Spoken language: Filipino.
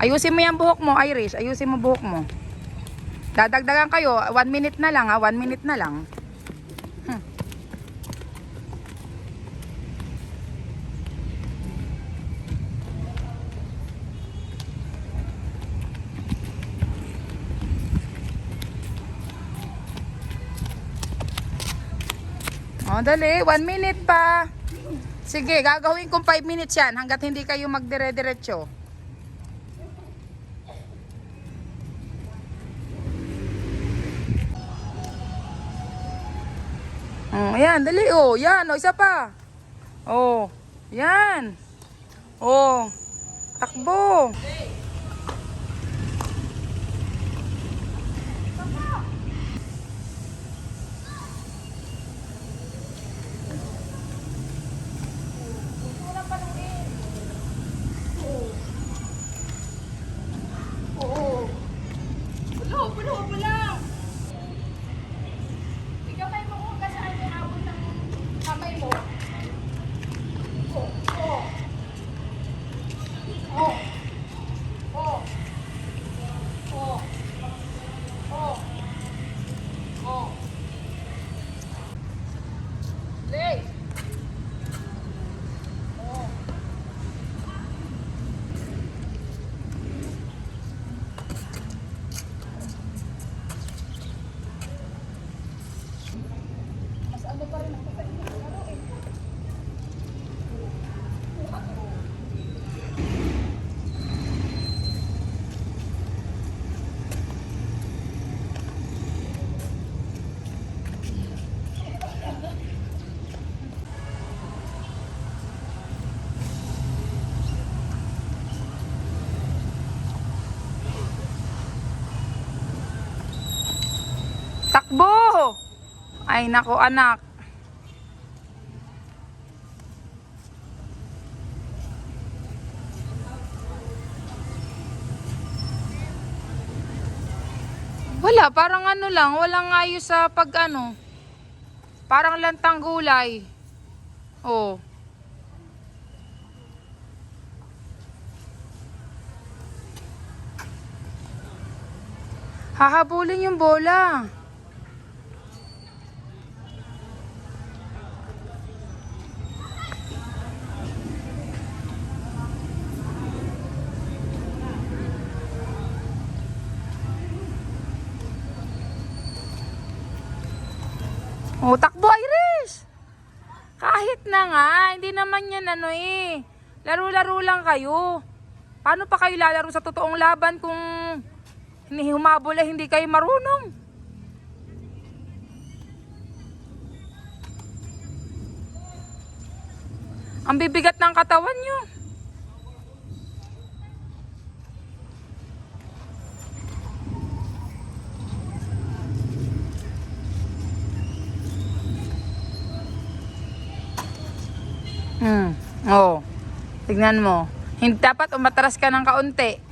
Ayusin mo yung buhok mo, Irish. Ayusin mo buhok mo. Dadagdagan kayo. One minute na lang ha. One minute na lang. Hmm. O, dali. One minute pa. Sige, gagawin kong 5 minutes yan hanggat hindi kayo magdire-diretso. Oh, yan, dali. Oh, yan. Oh, isa pa. Oh, yan. Oh, takbo. Pulo, pulo, pulo. Ikaw may mo kung saan yung abot ng kamay mo. Oh, oh. Oh. Oh. Oh. Oh. Oh. Lay. Oh. Mas ano pa rin ako sa inyo. Laro eh. Takbo! Ay, nako anak. Wala, parang ano lang, walang ayos sa pag ano. Parang lantang gulay. Oh. Hahabulin yung bola. Oh, takbo Iris! Kahit na nga, hindi naman yan ano eh. Laro-laro lang kayo. Paano pa kayo lalaro sa totoong laban kung humabol eh, hindi kayo marunong? Ang bibigat ng katawan nyo. Hmm. Oh. Tignan mo. Hindi dapat umatras ka ng kaunti.